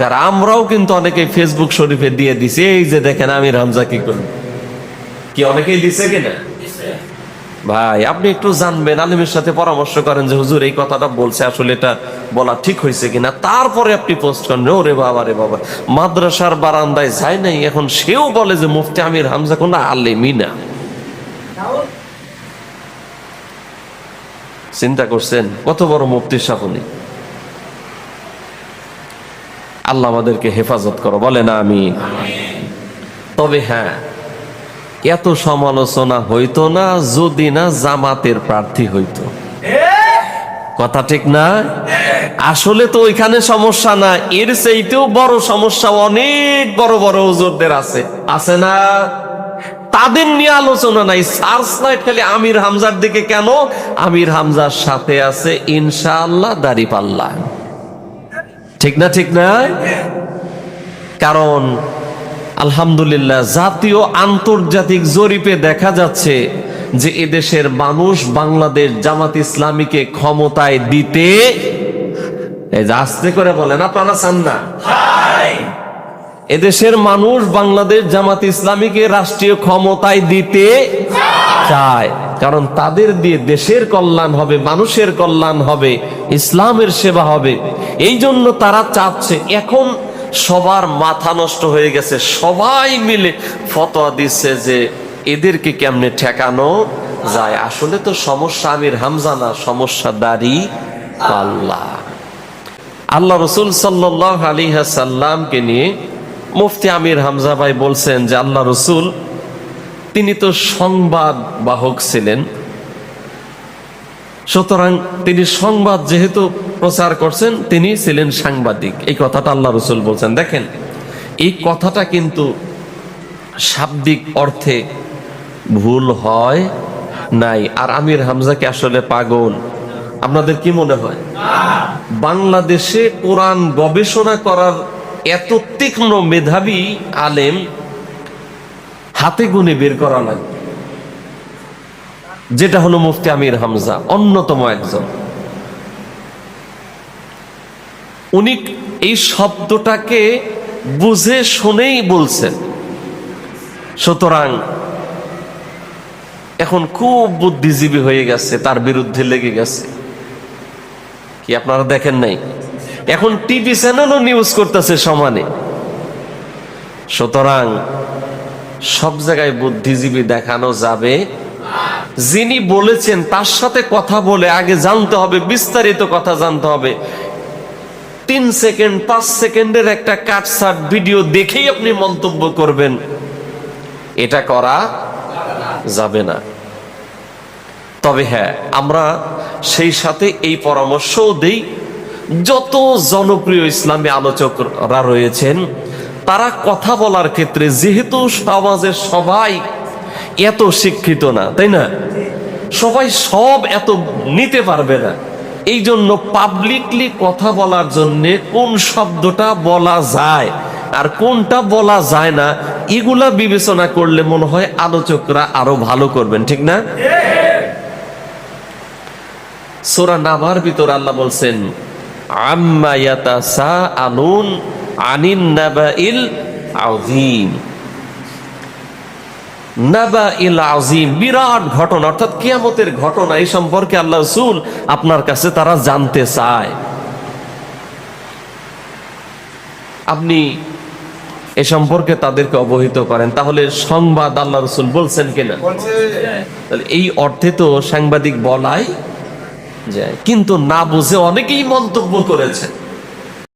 দরকার। আমরাও কিন্তু অনেকে ফেসবুক শরীফে দিয়ে দিছি এই যে দেখেন আমি রামজা কি করি কি অনেকেই দিছে কিনা ভাই আপনি একটু জানবেন আলিমের সাথে পরামর্শ করেন যে হুজুর এই কথাটা বলছে আসলে এটা বলা ঠিক হয়েছে কিনা। তারপরে আপনি পোস্ট করেন ওরে বাবা রে বাবা। মাদ্রাসার বারান্দায় যায় নাই এখন সেও বলে যে মুফতি আমির হামজা কোন আলেমই না। চিন্তা করছেন কত বড় মুফতির সাপনি আল্লাহ আমাদেরকে হেফাজত করো। বলে না আমি তবে হ্যাঁ এত সমালোচনা হইতো না, যদি না জামাতের প্রার্থী হইতো। কথা ঠিক না? আসলে তো ওইখানে সমস্যা না, এর চাইতেও বড় সমস্যা অনেক বড় বড় হুজুরদের আছে। আছে না? তাদের নিয়ে আলোচনা নাই সার্চ লাইট খালি আমির হামজার দিকে কেন? আমির হামজার সাথে আছে, ইনশাআল্লাহ দাড়ি পাল্লা। ঠিক না ঠিক না? কারণ আলহামদুলিল্লাহ জাতীয় আন্তর্জাতিক জরিপে দেখা যাচ্ছে যে এদেশের মানুষ বাংলাদেশ জামাত ইসলামীকে ক্ষমতায় দিতে এই আস্তে করে বলেন আপনারা চান না? এদেশের মানুষ বাংলাদেশ জামাত ইসলামীকে রাষ্ট্রীয় ক্ষমতায় দিতে চায়। কারণ তাদের দিয়ে দেশের কল্যাণ হবে, মানুষের কল্যাণ হবে, ইসলামের সেবা হবে। এই জন্য তারা চাচ্ছে, এখন সবার মাথা নষ্ট হয়ে গেছে। সবাই মিলে ফতোয়া দিচ্ছে যে এদেরকে কেমনে ঠেকানো যায়। আসলে তো সমস্যা আমির হামজা না, সমস্যা দাড়ি পাল্লা। আল্লাহ রসুল সাল্লাহ আলী সাল্লামকে নিয়ে মুফতি আমির হামজা ভাই বলছেন যে, আল্লাহ রসুল তিনি তো সংবাদ বাহক ছিলেন। সুতরাং তিনি সংবাদ যেহেতু প্রচার করছেন, তিনি ছিলেন সাংবাদিক। এই কথাটা আল্লাহ রসুল বলছেন। দেখেন, এই কথাটা কিন্তু শাব্দিক অর্থে ভুল হয় নাই। আর আমির হামজাকে আসলে পাগল? আপনাদের কি মনে হয়? বাংলাদেশে কোরআন গবেষণা করার এত তীক্ষ্ণ মেধাবী আলেম হাতে গুনে বের করা লাগে যেটা হলো মুফতি আমির হামজা, অন্যতম একজন। উনি এই শব্দটাকে বুঝে শুনেই বলছেন, সুতরাং এখন খুব বুদ্ধিজীবী হয়ে গেছে, তার বিরুদ্ধে লেগে গেছে। কি আপনারা দেখেন নাই? এখন টিভি চ্যানেলও নিউজ করতেছে সমানে। সুতরাং সব জায়গায় বুদ্ধিজীবী দেখানো যাবে। যিনি বলেছেন তার সাথে কথা বলে আগে জানতে হবে, বিস্তারিত কথা জানতে হবে। তিন সেকেন্ড, পাঁচ সেকেন্ডের একটা কাটসাট ভিডিও দেখেই আপনি মন্তব্য করবেন। এটা করা যাবে না। তবে হ্যাঁ আমরা সেই সাথে এই পরামর্শও দেই। যত জনপ্রিয় ইসলামী আলোচকরা রয়েছেন তারা কথা বলার ক্ষেত্রে যেহেতু সমাজের সবাই এত শিক্ষিত না, তাই না? সবাই সব এত নিতে পারবে না। এই জন্য পাবলিকলি কথা বলার জন্য কোন শব্দটা বলা যায় আর কোনটা বলা যায় না, এগুলা বিবেচনা করলে মনে হয় আলোচকরা আরও ভালো করবেন, ঠিক না? সোরা নামার ভিতর আল্লাহ বলছেন, আম্মা ইয়াতাসা আনুন নাবা ইল আজিম বিরাট ঘটনা অর্থাৎ কিয়ামতের ঘটনা এই সম্পর্কে আল্লাহ রসুল আপনার কাছে তারা জানতে চায়। আপনি এ সম্পর্কে তাদেরকে অবহিত করেন তাহলে সংবাদ আল্লাহ রসুল বলছেন কিনা? তাহলে এই অর্থে তো সাংবাদিক বলাই যায় কিন্তু না বুঝে অনেকেই মন্তব্য করেছেন।